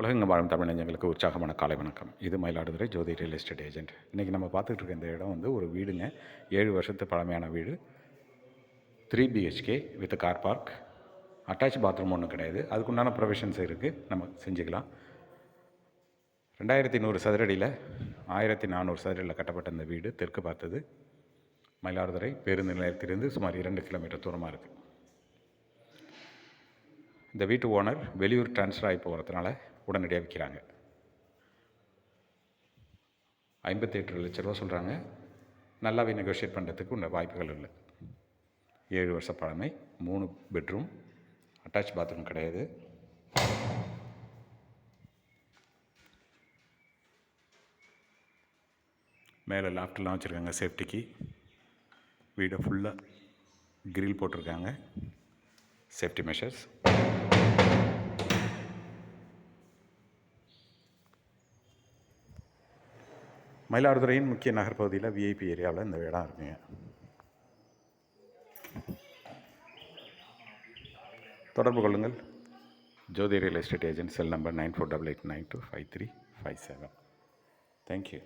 உலகங்க வாழும் தமிழஞ்சங்களுக்கு உற்சாகமான காலை வணக்கம். இது Mayiladuthurai Jothi real estate agent. இன்றைக்கி நம்ம பார்த்துட்டு இருக்க இந்த இடம் வந்து ஒரு வீடுங்க. ஏழு வருஷத்து பழமையான வீடு. Three BHK with car park. Attach bathroom ஒன்றும் கிடையாது. அதுக்குண்டான ப்ரொவிஷன்ஸ் இருக்குது நம்ம செஞ்சுக்கலாம். ரெண்டாயிரத்தி நூறு சதுரடியில் ஆயிரத்தி நானூறு சதுரடியில் கட்டப்பட்ட இந்த வீடு தெற்கு பார்த்தது. மயிலாடுதுறை பேருந்து நிலையத்திலிருந்து சுமார் இரண்டு கிலோமீட்டர் தூரமாக இருக்குது இந்த வீட்டு ஓனர் வெளியூர் ட்ரான்ஸ்ஃபர் ஆகி போகிறதுனால உடனடியாக விற்கிறாங்க. ஐம்பத்தெட்டு லட்ச ரூபா சொல்கிறாங்க நல்லாவே நெகோஷியேட் பண்ணுறதுக்கு உள்ள வாய்ப்புகள் இல்லை. ஏழு வருஷ பழமை மூணு பெட்ரூம் அட்டாச் பாத்ரூம் கிடையாது. மேலே லாஃப்ட்லாம் வச்சுருக்காங்க சேஃப்டிக்கு வீடை ஃபுல்லாக கிரில் போட்டிருக்காங்க. சேஃப்டி மெஷர்ஸ் மயிலாடுதுறையின் முக்கிய நகர்ப்பகுதியில் விஐபி ஏரியாவில் இந்த இடம் இருக்குங்க. தொடர்பு கொள்ளுங்கள். Jothi real estate agent cell number nine four double eight nine two five three five seven. Thank you